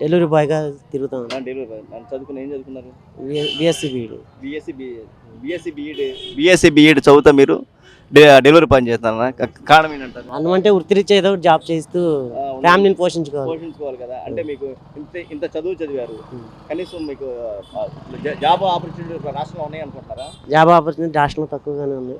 Delivery బాయ్గా తిరుగుతాం నా delivery boy. చదువుకుని ఏం చదువుకున్నారు BSc BEd BSc BSc BEd BSc BEd చదువుతా మీరు డెలివరీ పని చేస్తారా క- కారణం ఏంటంటారు? అన్నం అంటే వృత్తిరీత్యా ఏదో జాబ్ చేస్తూ ఫ్యామిలీని పోషించుకోవాలి. పోషించుకోవాలి కదా. అంటే మీకు ఇంత ఇంత చదువు చదివారు. కనీసం మీకు జాబ్ ఆపర్చునిటీ రాష్ట్రంలో ఉన్నాయి అనుకుంటారా జాబ్ ఆపర్చునిటీ రాష్ట్రంలో తక్కువగానే ఉంది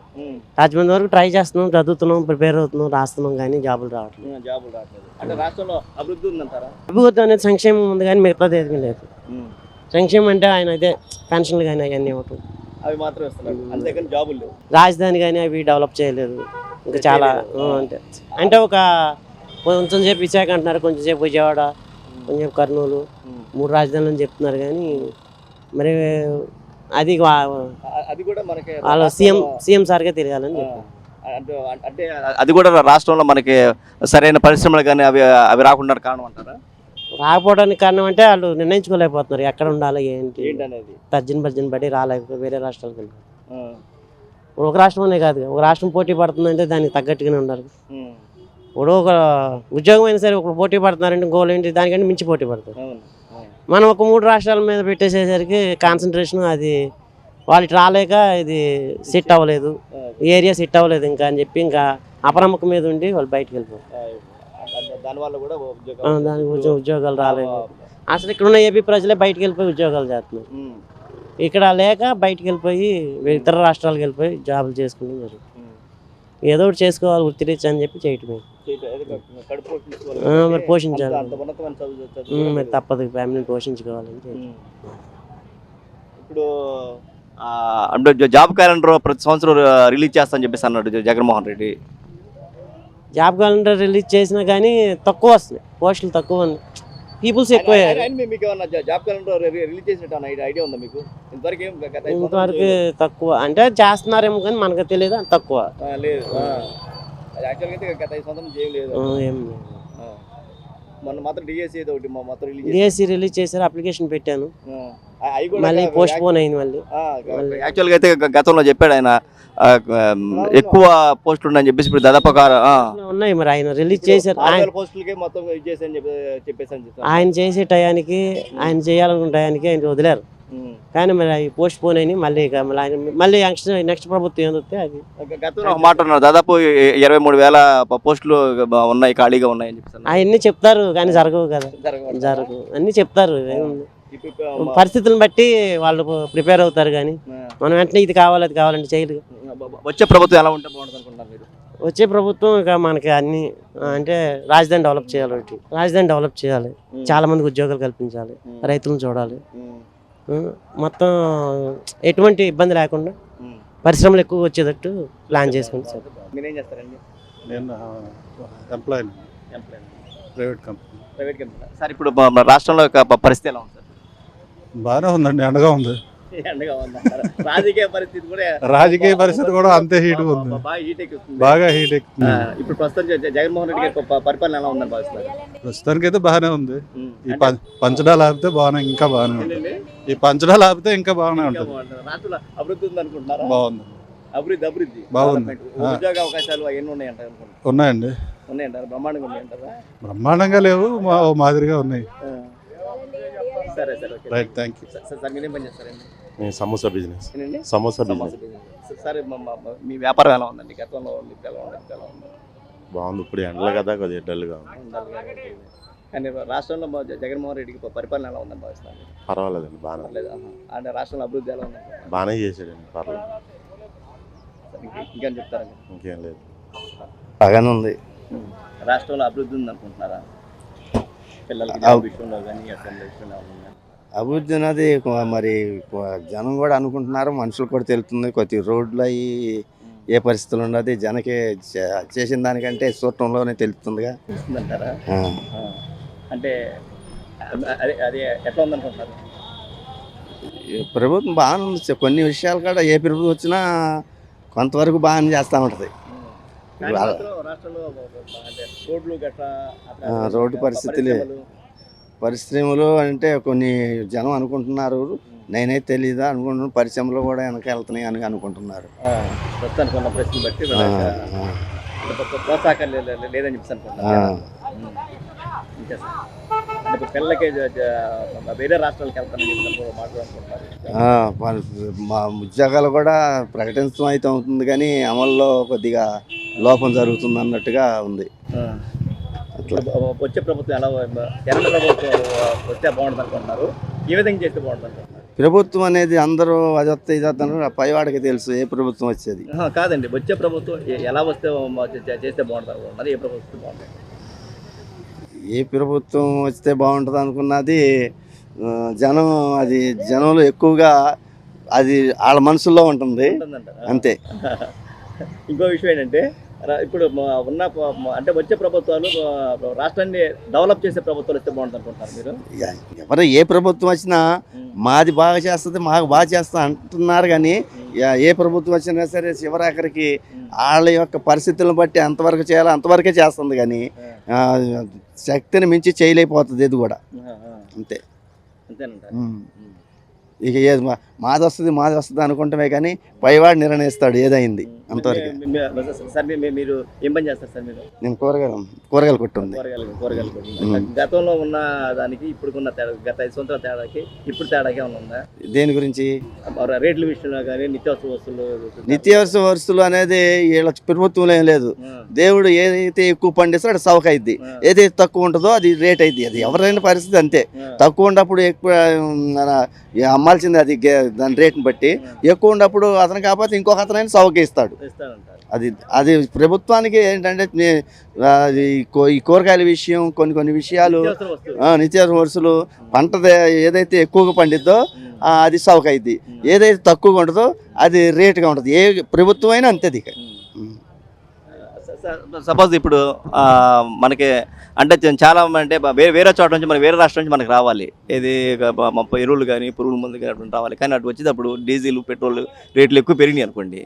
రాజమండ్రి వరకు ట్రై చేస్తున్నాం చదువుతున్నాం ప్రిపేర్ అవుతున్నాం రాస్తున్నాం కానీ జాబులు రావట్లేదు. జాబులు రావట్లేదు. అంటే రాష్ట్రంలో అభివృద్ధి ఉందంటారా? అభివృద్ధి అనేది సంక్షేమం ఉంది కానీ మిగతాది ఏమీ లేదు. సంక్షేమం అంటే ఆయన అయితే పెన్షన్లు కానీ అవన్నీ ఇవ్వటం. అవి మాత్రం ఇస్తున్నారు అంతేకాని జాబులు లేవు. రాజధాని కానీ అవి డెవలప్ చేయలేదు. ఇంకా చాలా అంటే అంటే ఒక కొంచెం సేపు విశాఖ అంటున్నారు కొంచెం సేపు విజయవాడ కొంచెం సేపు కర్నూలు. మూడు రాజధానులు అని చెప్తున్నారు కానీ మరి అది అది కూడా మనకి వాళ్ళ సీఎం సీఎం సార్గా చెప్పారు. అంటే అంటే అది కూడా రాష్ట్రంలో మనకి సరైన పరిశ్రమలు కానీ అవి అవి రాకుండా కారణం అంటారా? రాకపోవడానికి కారణం అంటే వాళ్ళు నిర్ణయించుకోలేకపోతున్నారు. ఎక్కడ ఉండాలి ఏంటి? ఏంటనేది? తర్జన భర్జన పడి రాలేక వేరే రాష్ట్రాలకు వెళ్ళి ఆ, ఇప్పుడు ఒక రాష్ట్రం అనే కాదు ఒక రాష్ట్రం పోటీ పడుతుందంటే దానికి తగ్గట్టుగానే ఉండాలి. ఇప్పుడు ఒక ఉద్యోగం అయినా సరే ఒక పోటీ పడుతున్నారంటే గోల్ ఏంటి? దానికంటే మించి పోటీ పడతారు. మనం ఒక మూడు రాష్ట్రాల మీద పెట్టేసేసరికి కాన్సన్ట్రేషన్ అది వాళ్ళు ఇటు రాలేక ఇది సెట్ అవ్వలేదు. ఏరియా సెట్ అవ్వలేదు ఇంకా అని చెప్పి ఇంకా అపనమ్మకం మీద ఉండి వాళ్ళు బయటకు వెళ్ళిపోయారు ఆ, దా- దానివల్ల కూడా ఆ, ఉద్యోగం దానికి కొంచెం ఉద్యోగాలు రాలేదు అసలు ఇక్కడ ఉన్న ఏపీ ప్రజలే బయటకు వెళ్ళిపోయి ఉద్యోగాలు చేస్తున్నారు. ఇక్కడ లేక బయటకు వెళ్ళిపోయి ఇతర రాష్ట్రాలకు వెళ్ళిపోయి జాబులు చేసుకుంటాం జరుగుతుంది. ఏదో ఒకటి చేసుకోవాలి వృత్తిరీత్యా అని చెప్పి చేయటమే పోషించుకోవాలి మరి పోషించాలి. మరి తప్పదు ఫ్యామిలీని. ఉం. ఇప్పుడు అంటే జాబ్ క్యాలెండర్ ప్రతి సంవత్సరం రిలీజ్ చేస్తా అని చెప్పేసి అన్నాడు Jaganmohan Reddy job calendar release చేసినా కానీ తక్కువ వస్తున్నాయి. పోస్టులు తక్కువ ఉంది పీపుల్స్ ఎక్కువ ఇంతవరకు తక్కువ. అంటే చేస్తున్నారేమో కానీ మనకు తెలియదు అంత తక్కువ. డిఎస్సి రిలీజ్ చేశారు. అప్లికేషన్ పెట్టాను. మళ్ళీ పోస్ట్ పోన్ అయింది మళ్ళీ. యాక్చువల్గా అయితే గతంలో చెప్పాడు ఆయన ఎక్కువ పోస్టులు ఉన్నాయని చెప్పేసి ఇప్పుడు దాదాపు ఒక ఆ, ఉన్నాయి మరి ఆయన రిలీజ్ చేశారు. ఆయన చేసి టయానికి ఆయన చేయాలనుకున్న టయానికి ఆయన వదిలేరు. కానీ మరి అవి పోస్ట్ పోన్ అయినాయి మళ్ళీ ఇక మళ్ళీ ఆయన మళ్ళీ నెక్స్ట్ నెక్స్ట్ ప్రభుత్వం ఏం వస్తే అది. గతంలో ఒక మాట అన్నారు దాదాపు ఇరవై మూడు వేల పోస్టులు ఉన్నాయి ఖాళీగా ఉన్నాయి అని చెప్పేసి అన్నారు. అవన్నీ చెప్తారు కానీ జరగవు కదా. జరగవు. జరగవు. అన్నీ చెప్తారు పరిస్థితులను బట్టి వాళ్ళు ప్రిపేర్ అవుతారు కానీ మనం వెంటనే ఇది కావాలి అది కావాలంటే చేయలేదు. వచ్చే ప్రభుత్వం ఎలా ఉంటే బాగుంటుంది అనుకుంటున్నారు మీరు? వచ్చే ప్రభుత్వం ఇక మనకి అన్ని అంటే రాజధాని డెవలప్ చేయాలి ఒకటి. రాజధాని డెవలప్ చేయాలి. చాలా మందికి ఉద్యోగాలు కల్పించాలి. రైతులను చూడాలి. మొత్తం ఎటువంటి ఇబ్బంది లేకుండా. పరిశ్రమలు ఎక్కువ వచ్చేటట్టు ప్లాన్ చేసుకుంటే సార్. మీరేం చేస్తారండి? నేను employee private company private company sir ఇప్పుడు రాష్ట్రంలో పరిస్థితి ఎలా ఉంది సార్? బాగానే ఉందండి ఎండగా ఉంది. ఎండగా? రాజకీయ పరిస్థితి కూడా రాజకీయ పరిస్థితి కూడా అంతే హీట్ ఉంది. బాగా హీట్ ఎక్కుతుంది బాగా హీట్ ఆ, ఎక్కుతుంది ఇప్పుడు ప్రస్తుతం జగన్మోహన్ రెడ్డి గారి పరిపాలన ఎలా ఉందని భావిస్తున్నారు? ప్రస్తుతానికి అయితే బాగానే ఉంది. ఈ పంచడాలు ఆపితే బాగానే ఇంకా బాగానే ఉంటుంది? ఈ పంచడాలు ఆపితే ఇంకా బాగానే ఉంటుంది. రాష్ట్రంలో అభివృద్ధి ఉంది అనుకుంటున్నారా? బాగుంది. అభివృద్ధి అభివృద్ధి. బాగుంది. ఉద్యోగ అవకాశాలు అవన్నీ అనుకుంటున్నారు? ఉన్నాయండి. ఉన్నాయంటారా? బ్రహ్మాండంగా ఉన్నాయంటారా? బ్రహ్మాండంగా లేవు మా మాదిరిగా ఉన్నాయి. సరే సరే okay. Right thank you sir sir, sir మీరేం పని చేస్తారండి నేను సమోసా బిజినెస్. ఏంటండి? సమోసా బిజినెస్. సరే మా- మా- మా- మీ వ్యాపారం ఎలా ఉందండి? గతంలో ఉంది, ఇప్పుడు ఎలా ఉంది ఇప్పుడు ఎలా ఉంది? బాగుంది ఇప్పుడు ఎండలు కదా కొద్దిగా డల్గా ఉంది. ఉండాలి. కానీ రాష్ట్రంలో మా జ- జగన్మోహన్ రెడ్డికి ప- పరిపాలన ఎలా ఉందని భావిస్తాను పర్వాలేదండి బాగానే పర్లేదు? ఆహా. అంటే రాష్ట్రంలో అభివృద్ధి ఎలా ఉంది బాగానే చేసాడండి పర్లేదు. ఇంకేం చెప్తారండి? ఇంకేం లేదు. బాగానే ఉంది. రాష్ట్రంలో అభివృద్ధి ఉంది అనుకుంటున్నారా పిల్లలకి అవ్- జాబ్ విషయంలో కానీ అసెంబ్లీ విషయంలో కానీ అభివృద్ధి అనేది మరి జనం కూడా అనుకుంటున్నారు మనుషులు కూడా తెలుస్తుంది కొద్ది రోడ్లు అవి ఏ పరిస్థితులు ఉన్నది జనకి చేసిన దానికంటే చూడటంలోనే తెలుస్తుందిగా. అంటే అదే అదే ఎట్లా ఉందనుకుంటున్నారు? ప్రభుత్వం బాగానే ఉంది కొన్ని విషయాలు కూడా ఏ ప్రభుత్వం వచ్చినా కొంతవరకు బాగానే చేస్తూ ఉంటుంది. రోడ్డు పరిస్థితులే. పరిశ్రమలు, అంటే కొన్ని జనం అనుకుంటున్నారు. నేనైతే తెలియదా అనుకుంటున్నాను. పరిశ్రమలు కూడా వెనక వెళ్తున్నాయి అని అనుకుంటున్నారు. ఆ, ప్రస్తుతానికి ఉన్న ప్రశ్న బట్టి ప్రోత్సాహం లేదని చెప్పి ఆ. అనుకుంటున్నారు ఇంకా సార్? అంటే ఇప్పుడు పిల్లలకి వేరే రాష్ట్రాలకు వెళ్తానని చెప్పి మాట్లాడుకుంటున్నారు ఆ, మన- మా ఉద్యోగాలు కూడా ప్రకటించడం అయితే అవుతుంది కానీ అమల్లో కొద్దిగా లోపం జరుగుతుంది అన్నట్టుగా ఉంది. వచ్చే ప్రభుత్వం ఎలా ప్రభుత్వం వస్తే బాగుంటుంది అనుకుంటున్నారు. ఏ విధంగా చేస్తే బాగుంటుంది ప్రభుత్వం అనేది అందరూ అది వస్తే ఇది వస్తున్నారు ఆ పైవాడికి తెలుసు ఏ ప్రభుత్వం వచ్చేది. కాదండి వచ్చే ప్రభుత్వం ఎలా వస్తే చేస్తే బాగుంటుంది అనుకుంటున్నారు ఏ ప్రభుత్వం బాగుంటుంది? ఏ ప్రభుత్వం వస్తే బాగుంటుంది అనుకున్నది జనం అది జనంలో ఎక్కువగా అది వాళ్ళ మనసులో ఉంటుంది. అంతే ఇంకో విషయం ఏంటంటే ఇప్పుడు ఉన్న అంటే వచ్చే ప్రభుత్వాలు రాష్ట్రాన్ని డెవలప్ చేసే ప్రభుత్వాలు వస్తే బాగుంటుంది అనుకుంటున్నారు మీరు? ఎవరు ఏ ప్రభుత్వం వచ్చినా మాది బాగా చేస్తుంది మాకు బాగా చేస్తా అంటున్నారు కానీ ఏ ప్రభుత్వం వచ్చినా సరే చివరాఖరికి వాళ్ళ యొక్క పరిస్థితులను బట్టి ఎంతవరకు చేయాలో అంతవరకే చేస్తుంది కానీ శక్తిని మించి చేయలేకపోతుంది ఇది కూడా. అంతే. అంతేనంట ఉమ్. ఇక మాది వస్తుంది మాది వస్తుంది అనుకుంటమే కానీ పైవాడు నిర్ణయిస్తాడు ఏదైంది అంతవరకు. సార్ మీరు ఏం పని చేస్తారు సార్ మీరు? నేను కూరగాయలు కూరగాయలు కొట్టు ఉంది. కూరగాయలు కూరగాయలు కూడా. మ్మ్. గతంలో ఉన్న దానికి ఇప్పుడున్న తేడా గత ఐదు సంవత్సరాల తేడాకి ఇప్పుడు తేడాకి ఉందా? దేని గురించి? రేట్ల విషయంలో కానీ నిత్యావసర వస్తువులు నిత్యావసర వస్తువులు అనేది వీళ్ళ ప్రభుత్వంలో ఏం లేదు. దేవుడు ఏదైతే ఎక్కువ పండిస్తాడో సవక అయింది ఏదైతే తక్కువ ఉంటుందో అది రేట్ అయింది అది ఎవరైనా పరిస్థితి అంతే. తక్కువ ఉన్నప్పుడు ఎక్కువ అమ్మాల్సింది అది దాని రేట్ని బట్టి. ఎక్కువ ఉన్నప్పుడు అతను కాకపోతే ఇంకొక అతనైనా సవక ఇస్తాడు అది అది ప్రభుత్వానికి ఏంటంటే ఈ కూరగాయల విషయం కొన్ని కొన్ని విషయాలు నిత్యావసర నిత్యావసర వరుసలు పంట ఏదైతే ఎక్కువగా పండిద్దో అది సవక అయింది ఏదైతే తక్కువగా ఉంటుందో అది రేటుగా ఉంటుంది. ఏ ప్రభుత్వం అయినా అంతేది ఇక. సపోజ్ ఇప్పుడు మనకి అంటే చాలా అంటే వేరే వేరే చోట నుంచి మనకి వేరే రాష్ట్రం నుంచి మనకి రావాలి. ఏది ఎరువులు కానీ పురుగుల మందు కానీ అటువంటి రావాలి. కానీ అటు వచ్చేటప్పుడు డీజిల్ పెట్రోల్ రేట్లు ఎక్కువ పెరిగినాయి అనుకోండి.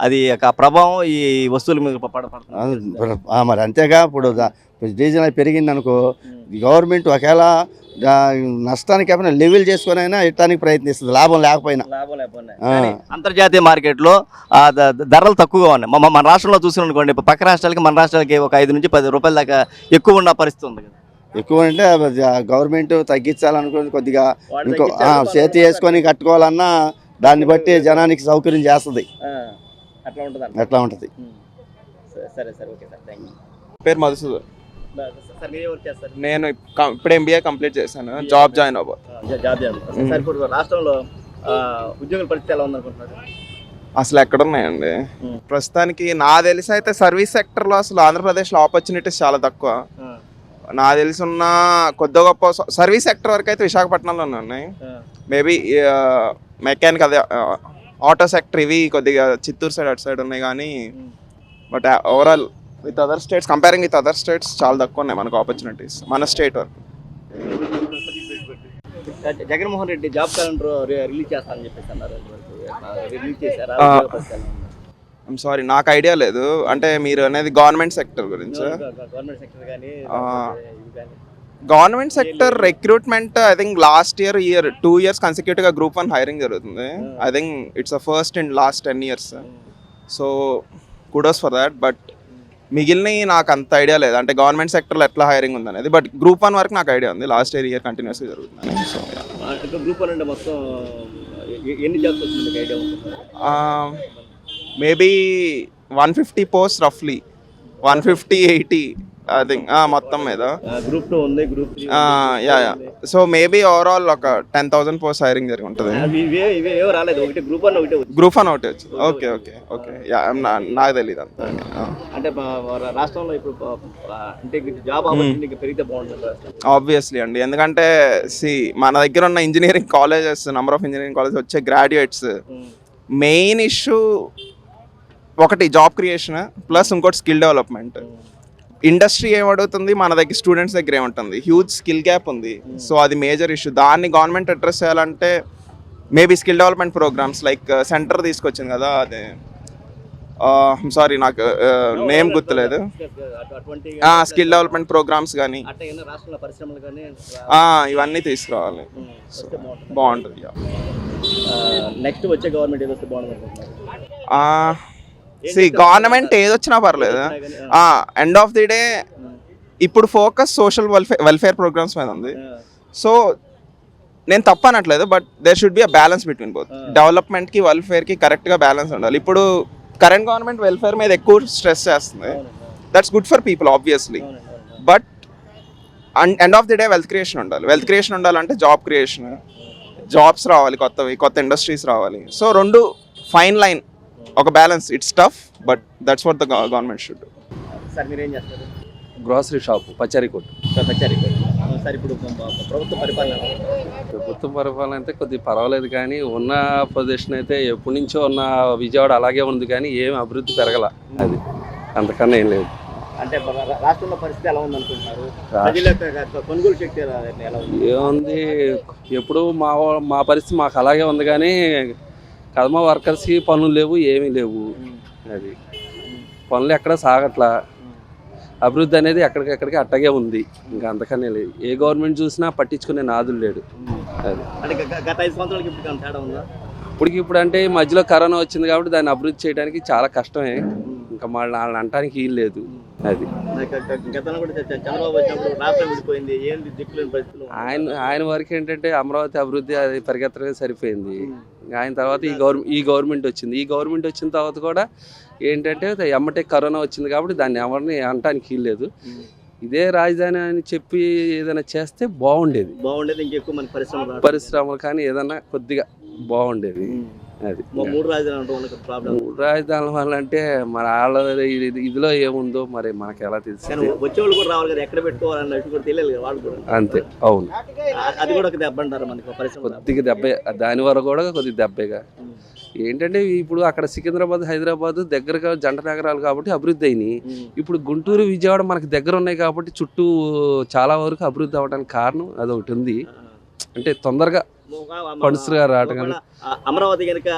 అది ప్రభావం ఈ వస్తువుల మీద ప- పడ- పడుతుంది. ఆ, ఆ, మరి అంతేగా ఇప్పుడు డీజిల్ పెరిగింది అనుకో గవర్నమెంట్ ఒకవేళ నష్టానికి ఏమైనా లెవెల్ చేసుకొని అయినా ఇట్టడానికి ప్రయత్నిస్తుంది లాభం లేకపోయినా. లాభం లేకపోయినా. అంతర్జాతీయ మార్కెట్లో ధరలు తక్కువగా ఉన్నాయి. మన రాష్ట్రంలో చూసిన అనుకోండి ఇప్పుడు పక్క రాష్ట్రాలకి మన రాష్ట్రాలకి ఒక ఐదు నుంచి పది రూపాయల దాకా ఎక్కువ ఉన్న పరిస్థితి ఉంది కదా. ఎక్కువ అంటే గవర్నమెంట్ తగ్గించాలనుకుని కొద్దిగా ఇంకో చేతి వేసుకొని కట్టుకోవాలన్నా దాన్ని బట్టి జనానికి సౌకర్యం చేస్తుంది. అట్లా ఉంటుంది అట్లా ఉంటుంది. సరే సరే ఓకే సార్ థ్యాంక్ యూ పేరు మధుసూదన్. సార్ మీరు వర్క్ చేస్తారు. నేను ఇప్పుడు ఎంబీఏ కంప్లీట్ చేశాను. జాబ్ జాయిన్ అవ్వ. జా- జాబ్ చేస్తారు సార్ ఇప్పుడు రాష్ట్రంలో ఆ, ఉద్యోగుల పరిస్థితి ఎలా ఉందనుకుంటున్నారు? అసలు ఎక్కడ ఉన్నాయండి. ప్రస్తుతానికి నా తెలిసి అయితే సర్వీస్ సెక్టర్లో అసలు ఆంధ్రప్రదేశ్లో ఆపర్చునిటీస్ చాలా తక్కువ. నా తెలిసి ఉన్న కొద్ది గొప్ప స- సర్వీస్ సెక్టర్ వరకు అయితే విశాఖపట్నంలోనే ఉన్నాయి. మేబీ మెకానిక్ అదే ఆటో సెక్టర్ ఇవి కొద్దిగా చిత్తూరు సైడ్ అటు సైడ్ ఉన్నాయి కానీ మ్మ్. But overall with other states comparing with other states చాలా తక్కువ ఉన్నాయి మనకు ఆపర్చునిటీస్ మన స్టేట్ వరకు. Jaganmohan Reddy job calendar release చేస్తానని చెప్పేసి అన్నారు. రిలీజ్ చేశారా? ఐమ్ సారీ నాకు ఐడియా లేదు. అంటే మీరు అనేది గవర్నమెంట్ సెక్టర్ గురించి. గవర్నమెంట్ సెక్టర్ కానీ. Government sector recruitment I think last year year two years కన్సిక్యూటివ్గా group one hiring జరుగుతుంది. I think it's a first in last ten years so kudos for that but మిగిలినవి నాకు అంత idea లేదు. అంటే government సెక్టర్లో ఎట్లా hiring ఉందనేది బట్ గ్రూప్ వన్ వరకు నాకు ఐడియా ఉంది. లాస్ట్ ఇయర్ ఇయర్ కంటిన్యూస్గా జరుగుతుంది. సో గ్రూప్ వన్ అంటే మొత్తం ఎన్ని jobs idea maybe one fifty post రఫ్లీ one fifty eighty I think మొత్తం మీద. గ్రూప్ టూ ఉంది group yeah yeah so maybe overall ఒక టెన్ థౌసండ్ పోస్ట్ హైరింగ్ జరిగి ఉంటుంది రాలేదు. ఒకటి గ్రూప్ వన్ ఒకటి గ్రూప్ వన్ ఒకటి వచ్చింది. ఓకే ఓకే ఓకే యా నాకు తెలియదు అంత. అంటే మా- మా రాష్ట్రంలో ఇప్పుడు అంటే జాబ్ ఆపర్చునిటీ ఇంకా పెరిగితే బాగుంటుంది. ఆబ్వియస్లీ అండి. ఎందుకంటే సి మన దగ్గర ఉన్న engineering colleges number of engineering colleges వచ్చే గ్రాడ్యుయేట్స్. మెయిన్ ఇష్యూ ఒకటి జాబ్ క్రియేషన్ ప్లస్ ఇంకోటి స్కిల్ డెవలప్మెంట్ ఇండస్ట్రీ ఏమడుగుతుంది? మన దగ్గర స్టూడెంట్స్ దగ్గర ఏముంటుంది? హ్యూజ్ స్కిల్ గ్యాప్ ఉంది. సో అది మేజర్ ఇష్యూ దాన్ని గవర్నమెంట్ అడ్రస్ చేయాలంటే maybe skill development programmes like centre తీసుకొచ్చింది కదా అదే. సారీ నాకు నేమ్ గుర్తులేదు. అటు- అటువంటి స్కిల్ డెవలప్మెంట్ ప్రోగ్రామ్స్ కానీ ఇవన్నీ తీసుకురావాలి. వస్తే బాగుంటుంది. బాగుంటుంది నెక్స్ట్ వచ్చే గవర్నమెంట్ సి గవర్నమెంట్ ఏదొచ్చినా పర్లేదు. ఎండ్ ఆఫ్ ది డే ఇప్పుడు focus social welfare welfare programmes మీద ఉంది. సో నేను తప్ప అనట్లేదు but there should be a balance between both డెవలప్మెంట్కి వెల్ఫేర్కి కరెక్ట్గా బ్యాలెన్స్ ఉండాలి. ఇప్పుడు కరెంట్ గవర్నమెంట్ వెల్ఫేర్ మీద ఎక్కువ స్ట్రెస్ చేస్తుంది. That's good for people obviously but end of the day wealth creation ఉండాలి. వెల్త్ క్రియేషన్ ఉండాలంటే జాబ్ క్రియేషన్ జాబ్స్ రావాలి కొత్తవి కొత్త ఇండస్ట్రీస్ రావాలి. సో రెండు ఫైన్ లైన్ ఒక balance it's tough but that's what the government should sir మీరు ఏం చేస్తారు? గ్రాసరీ షాప్ పచారీ కొట్టు. సార్ ఇప్పుడు ప్రభుత్వ పరిపాలన? ప్రభుత్వం పరిపాలన అయితే కొద్దిగా పర్వాలేదు కానీ ఉన్న పొజిషన్ అయితే ఎప్పటి నుంచో ఉన్న విజయవాడ అలాగే ఉంది కానీ ఏం అభివృద్ధి పెరగల. అది అంతకన్నా ఏం లేదు. అంటే రాష్ట్రంలో పరిస్థితి ఎలా ఉంది అనుకుంటున్నారు రాష్ట్ర- ప్రజల యొక్క కొనుగోలు శక్తి ఎలా ఎలా ఉంది? ఏముంది? ఎప్పుడు మా మా పరిస్థితి మాకు అలాగే ఉంది కానీ కదమ వర్కర్స్కి పనులు లేవు ఏమీ లేవు. అది. పనులు ఎక్కడ సాగట్లా. అభివృద్ధి అనేది ఎక్కడికెక్కడికి అట్టగే ఉంది. ఇంకా అంతకనే లేదు. ఏ గవర్నమెంట్ చూసినా పట్టించుకునే నాదులు లేడు. అది. ఇప్పటికి ఇప్పుడు అంటే ఈ మధ్యలో కరోనా వచ్చింది కాబట్టి దాన్ని అభివృద్ధి చేయడానికి చాలా కష్టమే. ఇంకా మళ్ళీ వాళ్ళని అంటానికి ఏం లేదు. అది. ఆయన ఆయన వరకు ఏంటంటే అమరావతి అభివృద్ధి అది పరిగెత్తడమే సరిపోయింది. ఆయన తర్వాత ఈ గవర్నమెంట్ ఈ గవర్నమెంట్ వచ్చింది. ఈ గవర్నమెంట్ వచ్చిన తర్వాత కూడా ఏంటంటే ఎమ్మటే కరోనా వచ్చింది కాబట్టి దాన్ని ఎవరిని అనటానికి లేదు. ఇదే రాజధాని అని చెప్పి ఏదైనా చేస్తే బాగుండేది. బాగుండేది ఇంకెక్కువ మనకి పరిశ్రమలు రావడం. పరిశ్రమలు కానీ ఏదన్నా కొద్దిగా బాగుండేది. అది. మూడు రాజధానులు మూడు రాజధానుల వల్ల అంటే మరి వాళ్ళ ఇది- ఇదిలో ఏముందో మరి మనకి ఎలా తెలుసు వచ్చేవాళ్ళు కూడా రావాలి కదా ఎక్కడ పెట్టుకోవాలన్న విషయం కూడా తెలియదు వాళ్ళు కూడా. అంతే అవును. అది కూడా ఒక దెబ్బ అంటారు మనకి పరిశ్రమ కొద్దిగా దెబ్బే దాని వరకు కూడా కొద్దిగా దెబ్బేగా. ఏంటంటే ఇప్పుడు అక్కడ సికింద్రాబాద్ హైదరాబాద్ దగ్గరగా జంట నగరాలు కాబట్టి అభివృద్ధి అయినాయి. ఇప్పుడు గుంటూరు విజయవాడ మనకి దగ్గర ఉన్నాయి కాబట్టి చుట్టూ చాలా వరకు అభివృద్ధి అవ్వడానికి కారణం అదొకటి ఉంది. అంటే తొందరగా పడుసుగా రావటం కానీ అమరావతి కనుక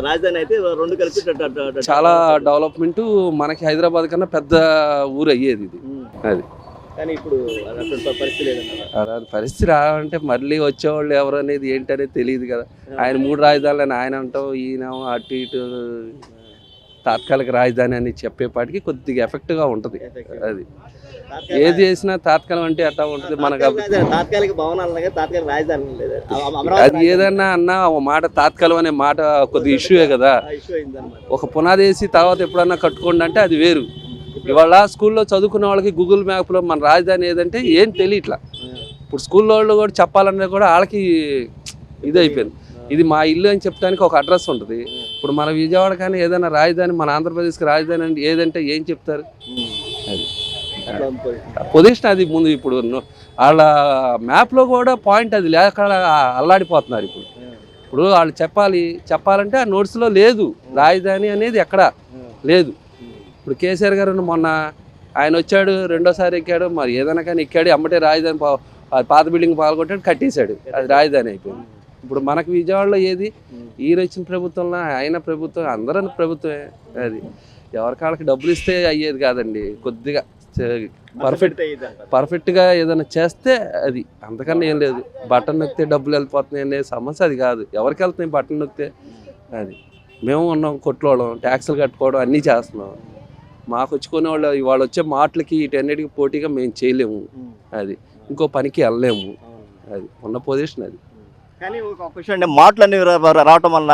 రాజధాని అయితే రెండు ట- చాలా డెవలప్మెంట్ మనకి హైదరాబాద్ కన్నా పెద్ద ఊరు అయ్యేది ఇది. అది. కానీ ఇప్పుడు పరిస్థితి రావాలంటే మళ్ళీ వచ్చేవాళ్ళు ఎవరు అనేది ఏంటనేది తెలియదు కదా. ఆయన మూడు రాజధానులు ఆయన అంటాం ఈయన అటు ఇటు తాత్కాలిక రాజధాని అని చెప్పేపాటికి కొద్దిగా ఎఫెక్ట్గా ఉంటుంది. అది. ఏది చేసినా తాత్కాలం అంటే ఎట్లా ఉంటుంది మనకు తాత్కాలిక భవనాలు తాత్కాలిక రాజధాని అది ఏదన్నా అన్నా ఒక మాట తాత్కాలం అనే మాట కొద్దిగా ఇష్యూయే కదా. ఒక పునాది వేసి తర్వాత ఎప్పుడన్నా కట్టుకోండి అంటే అది వేరు. ఇవాళ స్కూల్లో చదువుకున్న వాళ్ళకి గూగుల్ మ్యాప్లో మన రాజధాని ఏదంటే ఏం తెలియట్లా. ఇప్పుడు స్కూల్లో వాళ్ళు కూడా చెప్పాలన్నా కూడా వాళ్ళకి ఇది అయిపోయింది ఇది మా ఇల్లు అని చెప్పడానికి ఒక అడ్రస్ ఉంటుంది. ఇప్పుడు మన విజయవాడ కానీ ఏదైనా రాజధాని మన ఆంధ్రప్రదేశ్కి రాజధాని అంటే ఏదంటే ఏం చెప్తారు? అది. అట్లా. పొజిషన్ అది ముందు ఇప్పుడు వాళ్ళ మ్యాప్లో కూడా పాయింట్ అది లేక అల్లాడిపోతున్నారు ఇప్పుడు. ఇప్పుడు వాళ్ళు చెప్పాలి చెప్పాలంటే ఆ నోట్స్లో లేదు. రాజధాని అనేది ఎక్కడ లేదు. ఇప్పుడు కేసీఆర్ గారు మొన్న ఆయన వచ్చాడు రెండోసారి ఎక్కాడు మరి ఏదైనా కానీ ఎక్కాడు అమ్మటే రాజధాని పాత బిల్డింగ్ పాల్గొట్టాడు కట్టేశాడు. అది రాజధాని అయిపోయింది. ఇప్పుడు మనకు విజయవాడలో ఏది? ఈయన వచ్చిన ప్రభుత్వంలో ఆయన ప్రభుత్వం అందరూ ప్రభుత్వమే. అది ఎవరికాళ్ళకి డబ్బులు ఇస్తే అయ్యేది కాదండి. కొద్దిగా పర్ఫెక్ట్. పర్ఫెక్ట్గా ఏదైనా చేస్తే అది. అంతకన్నా ఏం లేదు. బటన్ నొక్కితే డబ్బులు వెళ్ళిపోతున్నాయి అనే సమస్య అది కాదు. ఎవరికి వెళ్తున్నాయి బటన్ నొక్కితే? అది. మేము ఉన్నాం కొట్టుకోవడం ట్యాక్సులు కట్టుకోవడం అన్నీ చేస్తున్నాం. మాకు వచ్చుకునే వాళ్ళు వాళ్ళు వచ్చే మాటలకి వీటన్నిటికి పోటీగా మేము చేయలేము. అది. ఇంకో పనికి వెళ్ళలేము. అది. ఉన్న పొజిషన్ అది. కానీ ఒక క్వశ్చన్ అంటే మాటలు అన్ని రావటం వల్ల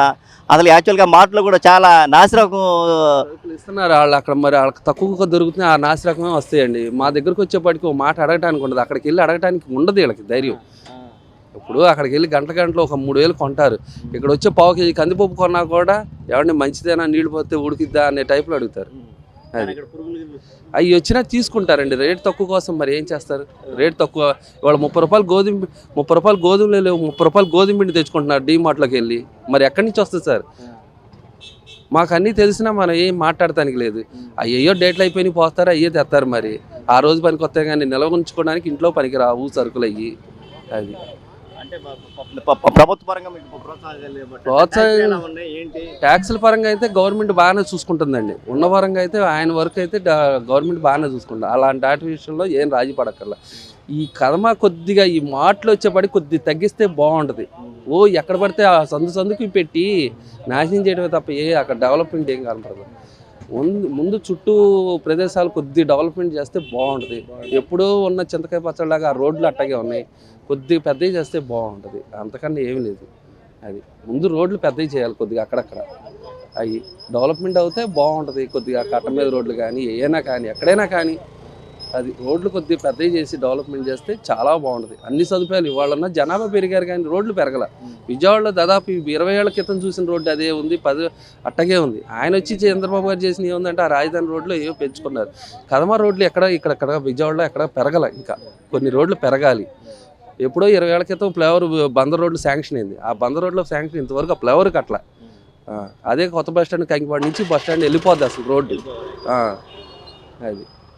అసలు యాక్చువల్గా మాటలు కూడా చాలా నాసిరకం ఇస్తున్నారు వాళ్ళు అక్కడ మరి వాళ్ళకి తక్కువగా దొరుకుతున్నాయి ఆ నాసిరకమే వస్తాయండి. మా దగ్గరకు వచ్చేప్పటికి ఒక మాట అడగటానికి ఉండదు. అక్కడికి వెళ్ళి అడగటానికి ఉండదు వీళ్ళకి ధైర్యం. ఇప్పుడు అక్కడికి వెళ్ళి గంట గంటలు ఒక మూడు వేలు కొంటారు. ఇక్కడ వచ్చే పావు కేజీ కందిపప్పు కొన్నా కూడా ఎవరిని మంచిదేనా నీళ్ళు పోతే ఉడికిద్దా అనే టైప్లో అడుగుతారు. అవి వచ్చినా తీసుకుంటారండి. రేట్ తక్కువ కోసం మరి ఏం చేస్తారు? రేట్ తక్కువ. ఇవాళ ముప్పై రూపాయలు గోధుమ ముప్పై రూపాయలు గోధుమలు లేవు. ముప్పై రూపాయలు గోధుమ పిండి తెచ్చుకుంటున్నారు డీమార్ట్లోకి వెళ్ళి. మరి ఎక్కడి నుంచి వస్తుంది సార్? మాకు అన్నీ తెలిసినా మనం ఏం మాట్లాడటానికి లేదు. అయ్యో డేట్లు అయిపోయినాయి పోస్తారు అయ్యే తెస్తారు మరి. ఆ రోజు పనికి వస్తాయి కానీ నిల్వ ఉంచుకోవడానికి ఇంట్లో పనికి రావు సరుకులు అయ్యి. అది. ట్యాక్సుల పరంగా అయితే గవర్నమెంట్ బాగానే చూసుకుంటుందండి. ఉన్న పరంగా అయితే ఆయన వరకు అయితే గవర్నమెంట్ బాగానే చూసుకుంటుంది. అలాంటి వాటి విషయంలో ఏం రాజీ పడక్కర్లా. ఈ కర్మ కొద్దిగా ఈ మాటలు వచ్చేపడి కొద్ది తగ్గిస్తే బాగుంటుంది. ఓ ఎక్కడ పడితే ఆ సందు సందుకి పెట్టి నాశనం చేయడమే తప్ప ఏ అక్కడ డెవలప్మెంట్ ఏం కనపడదు ముందు ముందు చుట్టూ ప్రదేశాలు కొద్ది డెవలప్మెంట్ చేస్తే బాగుంటుంది. ఎప్పుడూ ఉన్న చింతకాయ పచ్చడిలాగా ఆ రోడ్లు అట్టగే ఉన్నాయి. కొద్దిగా పెద్దవి చేస్తే బాగుంటుంది. అంతకన్నా ఏమీ లేదు. అది ముందు రోడ్లు పెద్దవి చేయాలి కొద్దిగా అక్కడక్కడ. అవి డెవలప్మెంట్ అవుతే బాగుంటుంది కొద్దిగా కట్ట మీద రోడ్లు కానీ ఏమైనా కానీ ఎక్కడైనా కానీ. అది రోడ్లు కొద్దిగా పెద్దవి చేసి డెవలప్మెంట్ చేస్తే చాలా బాగుంటుంది. అన్ని సదుపాయాలు ఇవాళ జనాభా పెరిగారు కానీ రోడ్లు పెరగల. విజయవాడలో దాదాపు ఇరవై ఏళ్ళ క్రితం చూసిన రోడ్డు అదే ఉంది పది అట్టగే ఉంది. ఆయన వచ్చి చంద్రబాబు గారు చేసిన ఏముందంటే ఆ రాజధాని రోడ్లో ఏవో పెంచుకున్నారు. కదమ రోడ్లు ఎక్కడ ఇక్కడ ఇక్కడ విజయవాడలో ఎక్కడ పెరగల ఇంకా. కొన్ని రోడ్లు పెరగాలి. ఎప్పుడో ఇరవై ఏళ్ళ క్రితం ఫ్లైఓవర్ బందర్ రోడ్లు శాంక్షన్ అయింది. ఆ బందర్ రోడ్లో శాంక్షన్ ఇంతవరకు ఆ ఫ్లైఓవర్ కట్ల అదే కొత్త బస్ స్టాండ్ కంకిపాడు నుంచి బస్ స్టాండ్ వెళ్ళిపోద్ది అసలు రోడ్డు. అది.